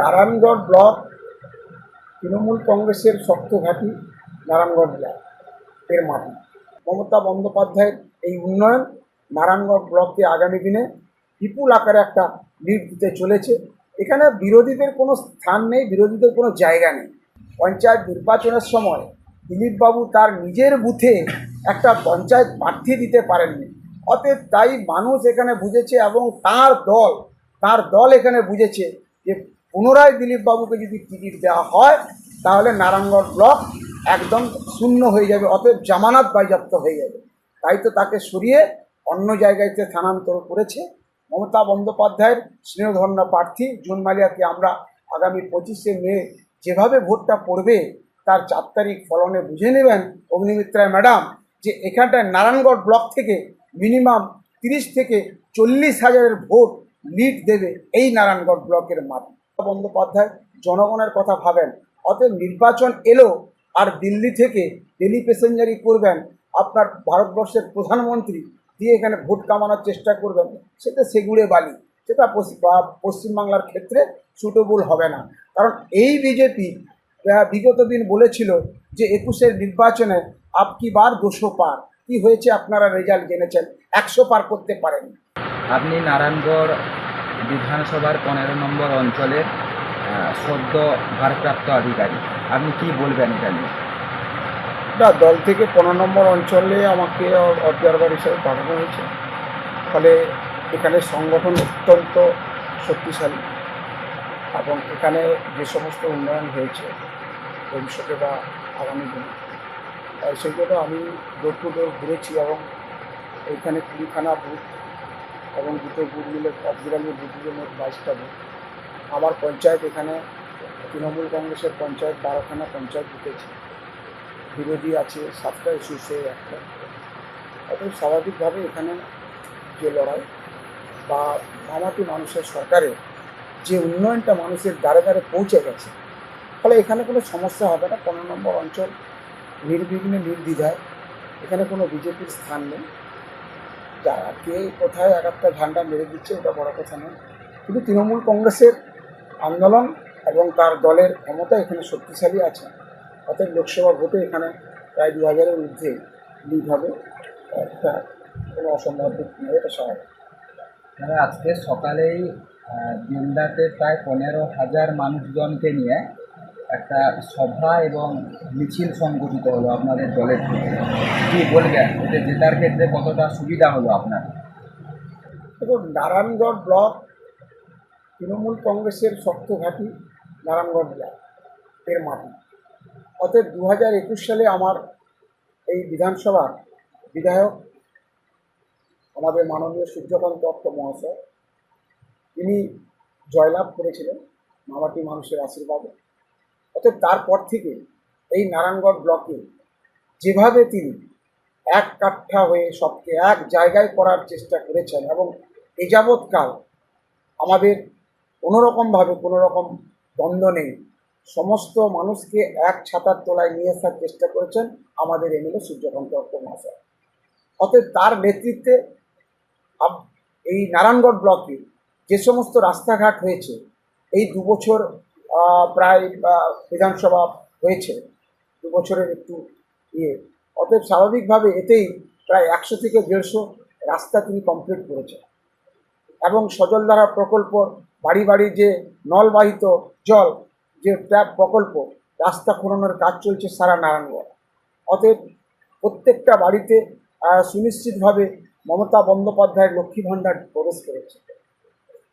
Narayangarh block, Trinamool কংগ্রেসের শক্ত ঘাঁটি, নারায়ণগড় ব্লক, এর মাটি। মমতা বন্দ্যোপাধ্যায়ের এই উন্নয়ন নারায়ণগড় ব্লককে আগামী দিনে বিপুল আকারে একটা লিড দিতে চলেছে। এখানে বিরোধীদের কোনো স্থান নেই, বিরোধীদের কোনো জায়গা নেই। পঞ্চায়েত নির্বাচনের সময় দিলীপবাবু তার নিজের বুথে একটা পঞ্চায়েত প্রার্থী দিতে পারেননি। অতএব তাই মানুষ এখানে বুঝেছে এবং তার দল তার দল এখানে বুঝেছে যে পুনরায় দিলীপবাবুকে যদি টিকিট দেওয়া হয়, তাহলে নারায়ণগড় ব্লক একদম শূন্য হয়ে যাবে, অতএব জামানত বাজেয়াপ্ত হয়ে যাবে। তাই তো তাকে সরিয়ে অন্য জায়গাতে স্থানান্তর করেছে মমতা বন্দ্যোপাধ্যায়ের স্নেহধন্য প্রার্থী। জুন মালিয়াকে আমরা আগামী পঁচিশে মে যেভাবে ভোটটা পড়বে, তার চার তারিখ ফলনে বুঝে নেবেন অগ্নিমিত্রায় ম্যাডাম, যে এখানটায় নারায়ণগড় ব্লক থেকে মিনিমাম তিরিশ থেকে চল্লিশ হাজারের ভোট লিড দেবে এই নারায়ণগড় ব্লকের মাটি বন্দ্যোপাধ্যায় জনগণের কথা ভাবেন। অতএব নির্বাচন এলো আর দিল্লি থেকে ডেলি প্যাসেঞ্জারি করবেন। আপনার ভারতবর্ষের প্রধানমন্ত্রী দিয়ে এখানে ভোট কামানোর চেষ্টা করবেন। সেটা সেগুড়ে বালি। সেটা পশ্চিমবাংলার ক্ষেত্রে সুটেবল হবে না। কারণ এই বিজেপি বিগত দিন বলেছিল যে একুশের নির্বাচনে আপকি বার দুশো পার। কি হয়েছে আপনারা রেজাল্ট জেনেছেন? একশো পার করতে পারেন আপনি নারায়ণগড় বিধানসভার পনেরো নম্বর অঞ্চলের সদ্য ভারপ্রাপ্ত আধিকারী আপনি কি বলবেন এটা নিয়ে? না, দল থেকে পনেরো নম্বর অঞ্চলে আমাকে অবজারভার হিসেবে পাঠানো হয়েছে। ফলে এখানে সংগঠন অত্যন্ত শক্তিশালী এবং এখানে যে সমস্ত উন্নয়ন হয়েছে, ভবিষ্যতে বা আগামী দিনে সেগুলো আমি ডোর টু ঘুরেছি এবং এইখানে কুড়িখানা বুথ এবং দুটো বুথ মিলে অবজিরালি বুথগুলো মোট বাইশটা বুথ। আমার পঞ্চায়েত এখানে, তৃণমূল কংগ্রেসের পঞ্চায়েত বারোখানা পঞ্চায়েত জিতেছে বিরোধী আছে, সাতটা ইস্যুসে একটা। অতএব স্বাভাবিকভাবে এখানে যে লড়াই বা মামাটি মানুষের সরকারের যে উন্নয়নটা মানুষের দ্বারে দ্বারে পৌঁছে গেছে, ফলে এখানে কোনো সমস্যা হবে না। পনেরো নম্বর অঞ্চল নির্বিঘ্নে নির্দ্বিধায়। এখানে কোনো বিজেপির স্থান নেই। যারা কে কোথায় এক একটা ঝান্ডা মেরে দিচ্ছে ওটা বড় কথা নয়। কিন্তু তৃণমূল কংগ্রেসের আন্দোলন এবং তার দলের ক্ষমতা এখানে শক্তিশালী আছে। অতএব লোকসভা ভোটে এখানে প্রায় দু হাজারের ঊর্ধ্বে লিড হবে। একটা কোনো অসম্ভব নয়, এটা স্বাভাবিক। মানে আজকে সকালেই দিনদাতে প্রায় পনেরো হাজার মানুষজনকে নিয়ে একটা সভা এবং মিছিল সংগঠিত হলো আপনাদের দলের কি বলবেন? এতে জেতার ক্ষেত্রে কতটা সুবিধা হলো আপনার? দেখুন, নারায়ণগড় ব্লক তৃণমূল কংগ্রেসের শক্ত ঘাঁটি, নারায়ণগড় ব্লক, এর মাটি। অতএব দু হাজার একুশ সালে আমার এই বিধানসভার বিধায়ক, আমাদের মাননীয় সূর্যকান্ত দত্ত মহাশয়, তিনি জয়লাভ করেছিলেন, মামাটি মানুষের আশীর্বাদে। অতএব তারপর থেকে এই নারায়ণগড় ব্লকে যেভাবে তিনি এক কাঠা হয়ে সবকে এক জায়গায় করার চেষ্টা করেছেন এবং এ যাবৎকাল আমাদের কোনোরকমভাবে কোনো রকম দ্বন্দ্ব নেই। সমস্ত মানুষকে এক ছাতার তলায় নিয়ে আসার চেষ্টা করেছেন আমাদের এমএলএ সূর্যকান্ত মহাশয়। অতএব তার নেতৃত্বে এই নারায়ণগড় ব্লকে যে সমস্ত রাস্তাঘাট হয়েছে এই দু বছর আহ, প্রায় বিধানসভা হয়েছে। দু বছরের একটু ইয়ে। অতএব স্বাভাবিকভাবে এতেই প্রায় একশো থেকে দেড়শো রাস্তা তিনি কমপ্লিট করেছেন। এবং সজলধারা প্রকল্প, বাড়ি বাড়ি যে নলবাহিত জল, যে ট্যাপ প্রকল্প, রাস্তা খননের কাজ চলছে সারা নারায়ণগড়। অতএব প্রত্যেকটা বাড়িতে সুনিশ্চিতভাবে মমতা বন্দ্যোপাধ্যায়ের লক্ষ্মী ভাণ্ডার প্রবেশ করেছে।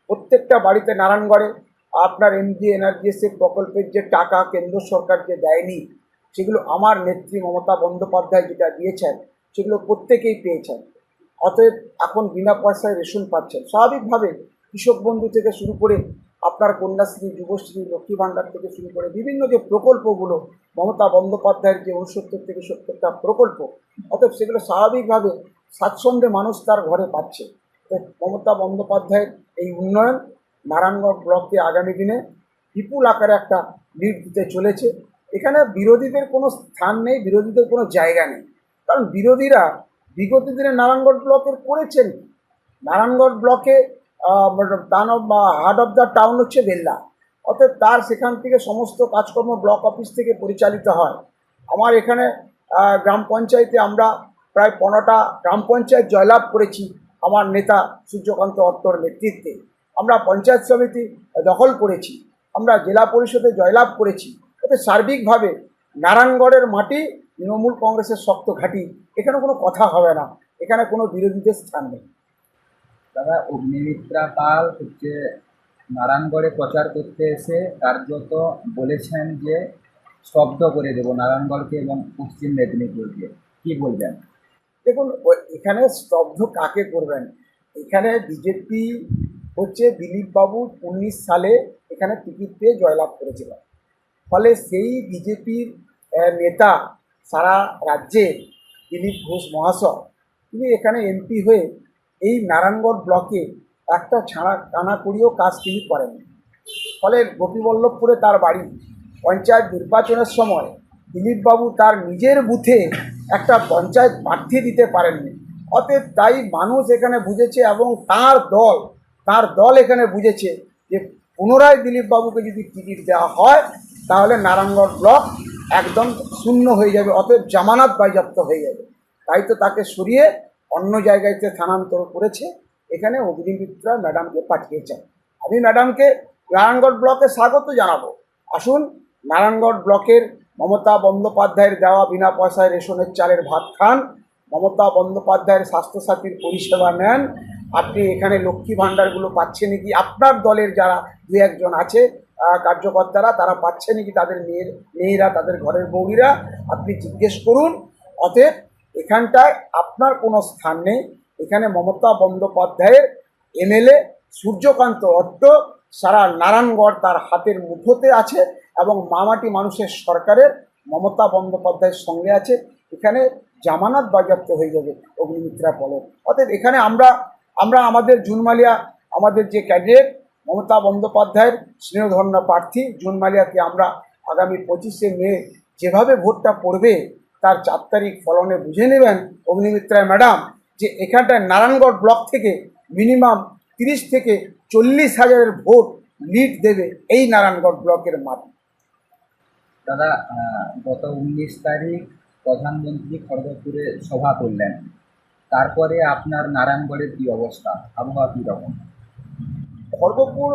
প্রত্যেকটা বাড়িতে নারায়ণগড়ে আপনার এমজি এনার্জিএসের প্রকল্পের যে টাকা কেন্দ্র সরকার যে দেয়নি, সেগুলো আমার নেত্রী মমতা বন্দ্যোপাধ্যায় যেটা দিয়েছেন, সেগুলো প্রত্যেকেই পেয়েছেন। অতএব এখন বিনা পয়সায় রেশন পাচ্ছেন। স্বাভাবিকভাবে কৃষক বন্ধু থেকে শুরু করে আপনার কন্যাশ্রী, যুবশ্রী, লক্ষ্মী ভাণ্ডার থেকে শুরু করে বিভিন্ন যে প্রকল্পগুলো, মমতা বন্দ্যোপাধ্যায়ের যে উনসত্তর থেকে সত্তরটা প্রকল্প, অতএব সেগুলো স্বাভাবিকভাবে স্বাচ্ছন্দ্যে মানুষ তার ঘরে পাচ্ছে। মমতা বন্দ্যোপাধ্যায়ের এই উন্নয়ন নারায়ণগড় ব্লককে আগামী দিনে বিপুল আকারে একটা লিড দিতে চলেছে। এখানে বিরোধীদের কোনো স্থান নেই, বিরোধীদের কোনো জায়গা নেই। কারণ বিরোধীরা বিগত দিনে নারায়ণগড় ব্লকের করেছেন? নারায়ণগড় ব্লকে town of heart of the town হচ্ছে বেল্লা। অর্থাৎ তার সেখান থেকে সমস্ত কাজকর্ম ব্লক অফিস থেকে পরিচালিত হয়। আমার এখানে গ্রাম পঞ্চায়েতে আমরা প্রায় পনেরোটা গ্রাম পঞ্চায়েত জয়লাভ করেছি আমার নেতা সূর্যকান্ত অত্তর নেতৃত্বে। আমরা পঞ্চায়েত সমিতি দখল করেছি আমরা জেলা পরিষদে জয়লাভ করেছি এতে সার্বিকভাবে নারায়ণগড়ের মাটি তৃণমূল কংগ্রেসের শক্ত ঘাঁটি এখানে কোনো কথা হবে না এখানে কোনো বিরোধীদের স্থান নেই। দাদা অগ্নিমিত্রা পাল হচ্ছে নারায়ণগড়ে প্রচার করতে এসে কার্যত বলেছেন যে স্তব্ধ করে দেব নারায়ণগড়কে এবং পশ্চিম মেদিনীপুরকে। কি বলবেন? দেখুন ও- এখানে স্তব্ধ কাকে করবেন? এখানে বিজেপি হচ্ছে দিলীপ বাবু উনিশ সালে এখানে টিকিট পেয়ে জয়লাভ করেছিল ফলে সেই বিজেপির নেতা সারা রাজ্যে দিলীপ ঘোষ মহাশয়, তিনি এখানে এমপি হয়ে এই নারায়ণগড় ব্লকে একটা ছাড়া টানা করিও কাজ তিনি করেন। ফলে গোপীবল্লভপুরে তার বাড়ি, পঞ্চায়েত নির্বাচনের সময় দিলীপবাবু তার নিজের বুথে একটা পঞ্চায়েত প্রার্থী দিতে পারেননি। অতএব তাই মানুষ এখানে বুঝেছে এবং তার দল তার দল এখানে বুঝেছে যে পুনরায় দিলীপবাবুকে যদি টিকিট দেওয়া হয়, তাহলে নারায়ণগড় ব্লক একদম শূন্য হয়ে যাবে, অতএব জামানত বাজেয়াপ্ত হয়ে যাবে। তাই তো তাকে সরিয়ে অন্য জায়গাতে স্থানান্তর করেছে। এখানে অগ্নিমিত্রা ম্যাডামকে পাঠিয়েছেন। আমি ম্যাডামকে নারায়ণগড় ব্লকে স্বাগত জানাব। আসুন, নারায়ণগড় ব্লকের মমতা বন্দ্যোপাধ্যায়ের দেওয়া বিনা পয়সায় রেশনের চালের ভাত খান। মমতা বন্দ্যোপাধ্যায়ের স্বাস্থ্যসাথীর পরিষেবা নেন। আপনি এখানে লক্ষ্মী ভাণ্ডারগুলো পাচ্ছেন কি? আপনার দলের যারা দু একজন আছে কার্যকর্তারা, তারা পাচ্ছে নাকি তাদের মেয়ের, মেয়েরা, তাদের ঘরের বৌদিরা আপনি জিজ্ঞেস করুন। অতএব এখানটায় আপনার কোনো স্থান নেই। এখানে মমতা বন্দ্যোপাধ্যায়ের এমএলএ সূর্যকান্ত অট্ট সারা নারায়ণগড় তার হাতের মুঠোতে আছে এবং মামাটি মানুষের সরকারের মমতা বন্দ্যোপাধ্যায়ের সঙ্গে আছে। এখানে জামানত বাজেয়াপ্ত হয়ে যাবে অগ্নিমিত্রা পলক। অতএব এখানে আমরা আমরা আমাদের জুনমালিয়া, আমাদের যে ক্যান্ডিডেট মমতা বন্দ্যোপাধ্যায়ের স্নেহধন্য প্রার্থী জুনমালিয়াকে আমরা আগামী পঁচিশে মে যেভাবে ভোটটা পড়বে, তার চার তারিখ ফলনে বুঝে নেবেন অগ্নিমিত্রায় ম্যাডাম, যে এখানটায় নারায়ণগড় ব্লক থেকে মিনিমাম তিরিশ থেকে চল্লিশ হাজারের ভোট লিড দেবে এই নারায়ণগড় ব্লকের মাটি দাদা গত উনিশ তারিখ প্রধানমন্ত্রী খড়গপুরে সভা করলেন। তারপরে আপনার নারায়ণগড়ের কি অবস্থা? আবহাওয়া কী রকম? খড়গপুর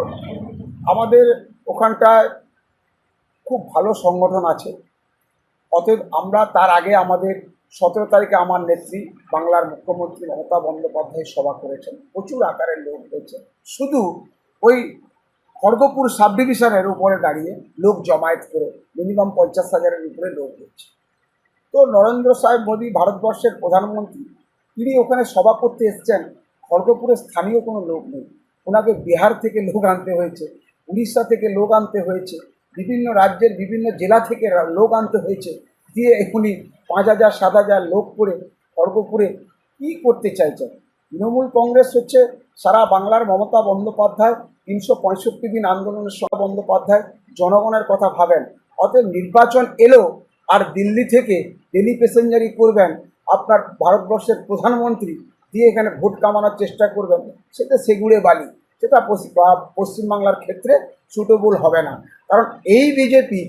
আমাদের ওখানটায় খুব ভালো সংগঠন আছে। অতএব আমরা তার আগে আমাদের সতেরো তারিখে আমার নেত্রী, বাংলার মুখ্যমন্ত্রী মমতা বন্দ্যোপাধ্যায় সভা করেছেন। প্রচুর আকারের লোক হয়েছে শুধু ওই খড়গপুর সাব ডিভিশনের উপরে দাঁড়িয়ে লোক জমায়েত করে, মিনিমাম পঞ্চাশ হাজারের উপরে লোক হচ্ছে তো নরেন্দ্র সাহেব মোদী ভারতবর্ষের প্রধানমন্ত্রী তিনি ওখানে সভা করতে এসছেন। খড়গপুরে স্থানীয় কোনো লোক নেই। ওনাকে বিহার থেকে লোক আনতে হয়েছে, উড়িষ্যা থেকে লোক আনতে হয়েছে, বিভিন্ন রাজ্যের বিভিন্ন জেলা থেকে লোক আনতে হয়েছে। দিয়ে এখনই পাঁচ হাজার, সাত হাজার লোক করে খড়গপুরে কী করতে চাইছেন? তৃণমূল কংগ্রেস হচ্ছে সারা বাংলার মমতা বন্দ্যোপাধ্যায়, তিনশো পঁয়ষট্টি দিন আন্দোলনের সভা বন্দ্যোপাধ্যায় জনগণের কথা ভাবেন। অতএব নির্বাচন এলো আর দিল্লি থেকে ডেলি প্যাসেঞ্জারি করবেন। আপনার ভারতবর্ষের প্রধানমন্ত্রী দিয়ে এখানে ভোট কামানোর চেষ্টা করবেন, সেটা সেগুড়ে বালি। সেটা পশ্চিমবাংলার ক্ষেত্রে সুটেবল হবে না। কারণ এই বিজেপি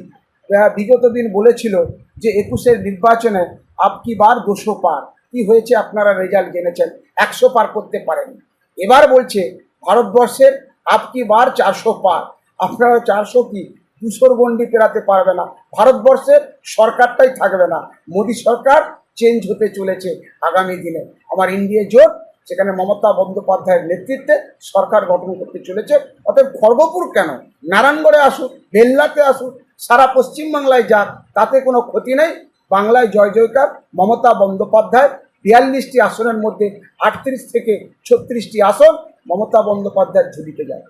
বিগত দিন বলেছিল যে একুশের নির্বাচনে আপকি বার দুশো পার। কি হয়েছে আপনারা রেজাল্ট জেনেছেন? একশো পার করতে পারেন। এবার বলছে, ভারতবর্ষের আপকি বার চারশো পার। আপনারা চারশো কি দুশোর গণ্ডি পেরাতে পারবে না। ভারতবর্ষের সরকারটাই থাকবে না। মোদী সরকার চেঞ্জ হতে চলেছে আগামী দিনে। আমার ইন্ডিয়া জোট সেখানে মমতা বন্দ্যোপাধ্যায়ের নেতৃত্বে সরকার গঠন করতে চলেছে। অতএব খড়গপুর কেন? নারায়ণগড়ে আসুক বেল্লাতে আসুক সারা পশ্চিমবাংলায় যাক তাতে কোনো ক্ষতি নেই। বাংলায় জয় জয়কার মমতা বন্দ্যোপাধ্যায় বিয়াল্লিশটি আসনের মধ্যে আটত্রিশ থেকে ছত্রিশটি আসন মমতা বন্দ্যোপাধ্যায়ের ঝুলিতে যায়।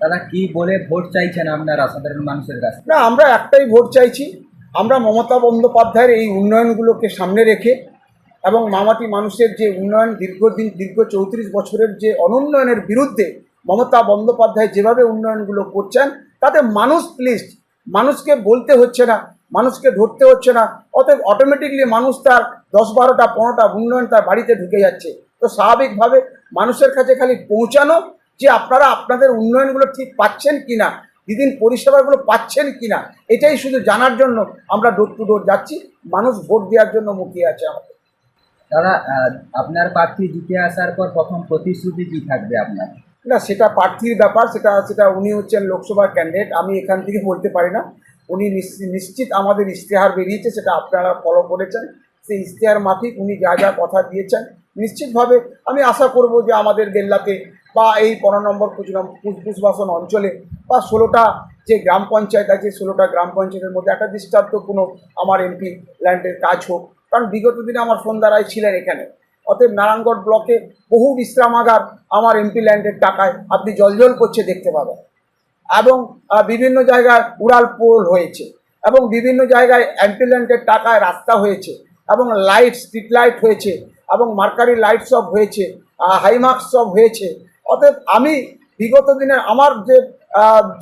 দাদা কি বলে ভোট চাইছেন আপনারা সাধারণ মানুষের কাছে? না আমরা একটাই ভোট চাইছি আমরা মমতা বন্দ্যোপাধ্যায়ের এই উন্নয়নগুলোকে সামনে রেখে এবং মামাটি মানুষের যে উন্নয়ন দীর্ঘদিন, দীর্ঘ চৌত্রিশ বছরের যে অনুন্নয়নের বিরুদ্ধে মমতা বন্দ্যোপাধ্যায় যেভাবে উন্নয়নগুলো করছেন, তাতে মানুষ প্লিজ মানুষকে বলতে হচ্ছে না, মানুষকে ধরতে হচ্ছে না, অতএব অটোমেটিকলি মানুষ তার দশ বারোটা, পনেরোটা উন্নয়ন তার বাড়িতে ঢুকে যাচ্ছে। তো স্বাভাবিকভাবে মানুষের কাছে খালি পৌঁছানো যে আপনারা আপনাদের উন্নয়নগুলো ঠিক পাচ্ছেন কি না দিদিন পরিষেবাগুলো পাচ্ছেন কিনা এটাই শুধু জানার জন্য আমরা ডোর টু ডোর যাচ্ছি। মানুষ ভোট দেওয়ার জন্য মুখিয়ে আছে আমাদের। দাদা আপনার প্রার্থী জিতে আসার পর প্রথম প্রতিশ্রুতি কি থাকবে আপনার? না সেটা প্রার্থীর ব্যাপার সেটা সেটা উনি হচ্ছেন লোকসভার ক্যান্ডিডেট আমি এখান থেকে বলতে পারি না। উনি নিশ্চিত আমাদের ইশতেহার বেরিয়েছে সেটা আপনারা ফলো করেছেন। সেই ইশতেহার মাফিক উনি যা যা কথা দিয়েছেন নিশ্চিতভাবে আমি আশা করব যে আমাদের বেল্লাতে বা এই পনেরো নম্বর কুচ কুচবাসন অঞ্চলে বা ষোলোটা যে গ্রাম পঞ্চায়েত আছে, ষোলোটা গ্রাম পঞ্চায়েতের মধ্যে একটা দৃষ্টান্ত কোনো আমার এমপি ল্যান্ডের কাজ হোক। কারণ বিগত দিনে আমার সন্ধ্যা রায় ছিলেন এখানে। অতএব নারায়ণগড় ব্লকে বহু বিশ্রামাগার আমার এমপি ল্যান্ডের টাকায় আপনি জলজল করছে দেখতে পাবেন। এবং বিভিন্ন জায়গায় উড়াল পোল হয়েছে এবং বিভিন্ন জায়গায় এমপি ল্যান্ডের টাকায় রাস্তা হয়েছে এবং লাইট স্ট্রিট লাইট হয়েছে এবং মার্কারি লাইট সব হয়েছে হাইমার্কস সব হয়েছে। অতএব আমি বিগত দিনের আমার যে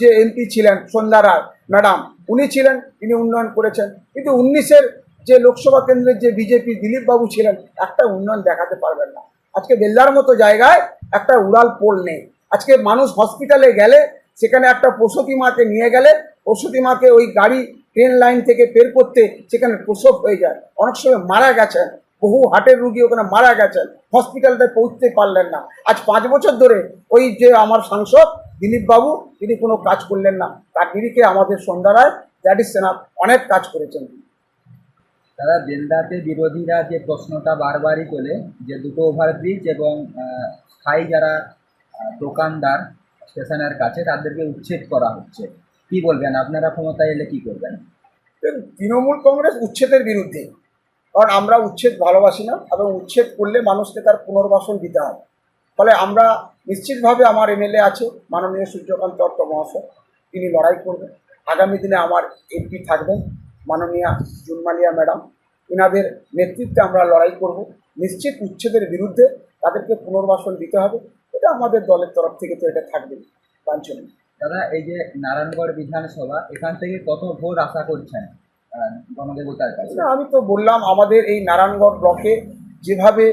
যে এমপি ছিলেন সন্ধ্যা রায়, ম্যাডাম, উনি ছিলেন, তিনি উন্নয়ন করেছেন। কিন্তু উনিশের যে লোকসভা কেন্দ্রের যে বিজেপি দিলীপ বাবু ছিলেন, একটা উন্নয়ন দেখাতে পারবেন না। আজকে বেল্লার মতো জায়গায় একটা উড়াল পোল নেই। আজকে মানুষ হসপিটালে গেলে, সেখানে একটা প্রসূতি মাকে নিয়ে গেলে, প্রসূতি মাকে ওই গাড়ি, ট্রেন লাইন থেকে বের করতে সেখানে প্রসব হয়ে যায়। অনেক সময় মারা গেছেন। বহু হার্টের রুগী ওখানে মারা গেছেন। হসপিটালটায় পৌঁছতে পারলেন না। আজ পাঁচ বছর ধরে ওই যে আমার সাংসদ দিলীপ বাবু তিনি কোনো কাজ করলেন না। তার নিরিখে আমাদের সন্ধ্যারায় দ্যাটিস সেনাথ অনেক কাজ করেছেন। দাদা বেলদাতে বিরোধীরা যে প্রশ্নটা বারবারই তোলে যে দুটো ওভারব্রিজ এবং আহ, স্থায়ী যারা দোকানদার স্টেশনের কাছে তাদেরকে উচ্ছেদ করা হচ্ছে। কি বলবেন? আপনারা ক্ষমতায় এলে কি করবেন? তৃণমূল কংগ্রেস উচ্ছেদের বিরুদ্ধে। কারণ আমরা উচ্ছেদ ভালোবাসি না, এবং উচ্ছেদ করলে মানুষকে তার পুনর্বাসন দিতে হবে ফলে আমরা নিশ্চিতভাবে আমার এমএলএ আছে, মাননীয় সূর্যকান্ত দত্ত মহাশয়, তিনি লড়াই করবেন। আগামী দিনে আমার এমপি থাকবেন মাননীয়া জুনমালিয়া ম্যাডাম। এনাদের নেতৃত্বে আমরা লড়াই করব। নিশ্চিত উচ্ছেদের বিরুদ্ধে তাদেরকে পুনর্বাসন দিতে হবে। এটা আমাদের দলের তরফ থেকে তো এটা থাকবে, বাঞ্ছনীয়। দাদা, এই যে নারায়ণগড় বিধানসভা, এখান থেকে কত ভোট আশা করছেন? আমি তো বললাম, আমাদের এই নারায়ণগড় ব্লকে যেভাবে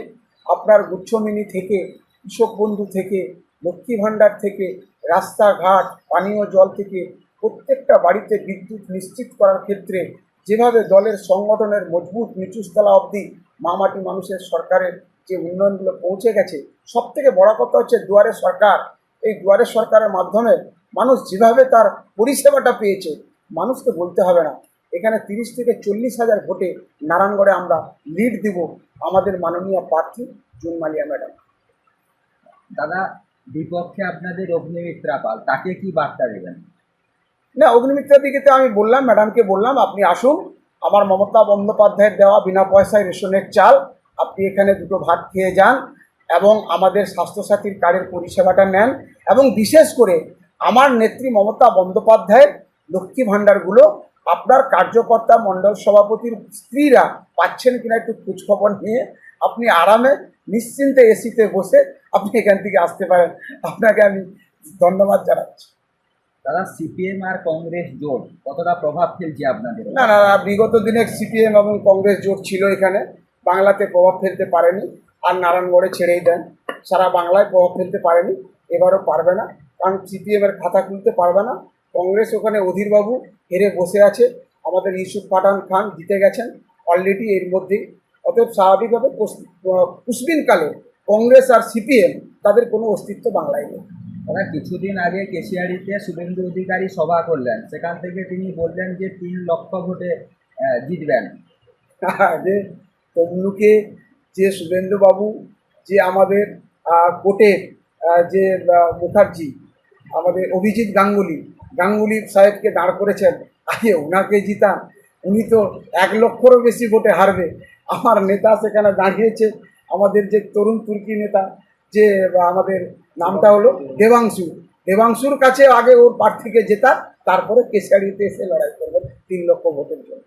আপনার গুচ্ছমিনি থেকে, কৃষক বন্ধু থেকে, লক্ষ্মী ভাণ্ডার থেকে, রাস্তাঘাট, পানীয় জল থেকে প্রত্যেকটা বাড়িতে বিদ্যুৎ নিশ্চিত করার ক্ষেত্রে যেভাবে দলের সংগঠনের মজবুত নিচুস্তলা অবধি মামাটি মানুষের সরকারের যে উন্নয়নগুলো পৌঁছে গেছে সব থেকে বড় কথা হচ্ছে দুয়ারে সরকার। এই দুয়ারে সরকারের মাধ্যমে মানুষ যেভাবে তার পরিষেবাটা পেয়েছে, মানুষকে বলতে হবে না। এখানে তিরিশ থেকে চল্লিশ হাজার ভোটে নারায়ণগড়ে আমরা লিড দিব আমাদের মাননীয় প্রার্থী জুন মালিয়া ম্যাডাম। দাদা বিপক্ষে আপনাদের অগ্নিমিত্রা পাল তাকে কি বার্তা দেবেন? না অগ্নিমিত্রার দিকে তো আমি বললাম ম্যাডামকে বললাম আপনি আসুন আমার মমতা বন্দ্যোপাধ্যায়ের দেওয়া বিনা পয়সায় রেশনের চাল আপনি এখানে দুটো ভাত খেয়ে যান এবং আমাদের স্বাস্থ্যসাথীর কার্ডের পরিষেবাটা নেন এবং বিশেষ করে আমার নেত্রী মমতা বন্দ্যোপাধ্যায়ের লক্ষ্মী ভাণ্ডারগুলো আপনার কার্যকর্তা মণ্ডল সভাপতির স্ত্রীরা পাচ্ছেন কিনা একটু খোঁজখবর নিয়ে আপনি আরামে নিশ্চিন্তে এসিতে বসে আপনি এখান থেকে আসতে পারেন। আপনাকে আমি ধন্যবাদ জানাচ্ছি। দাদা সিপিএম আর কংগ্রেস জোট কতটা প্রভাব ফেলছে আপনাদের? না না না, বিগত দিনে সিপিএম এবং কংগ্রেস জোট ছিল এখানে। বাংলাতে প্রভাব ফেলতে পারেনি আর নারায়ণগড়ে ছেড়েই দেন। সারা বাংলায় প্রভাব ফেলতে পারেনি এবারও পারবে না। কারণ সিপিএমের খাতা খুলতে পারবে না। কংগ্রেস ওখানে অধীরবাবু হেরে বসে আছে। আমাদের ইউসুফ পাঠান খান জিতে গেছেন অলরেডি এর মধ্যেই অতএব স্বাভাবিকভাবে কুসবিনকালে কংগ্রেস আর সিপিএম তাদের কোনো অস্তিত্ব বাংলায় নেই। দাদা কিছুদিন আগে কেশিয়ারিতে শুভেন্দু অধিকারী সভা করলেন। সেখান থেকে তিনি বললেন যে তিন লক্ষ ভোটে জিতবেন। যে তমলুকে যে শুভেন্দুবাবু যে আমাদের আহ, যে মুখার্জি আমাদের অভিজিৎ গাঙ্গুলি গাঙ্গুলি সাহেবকে দাঁড় করেছেন। আগে ওনাকে জিতান। উনি তো এক লক্ষরও বেশি ভোটে হারবে। আমার নেতা সেখানে দাঁড়িয়েছে, আমাদের যে তরুণ তুর্কি নেতা, যে আমাদের নামটা হলো দেবাংশু। দেবাংশুর কাছে আগে ওর প্রার্থীকে জেতা তারপরে কেশারিতে এসে লড়াই করবেন তিন লক্ষ ভোটের জন্য।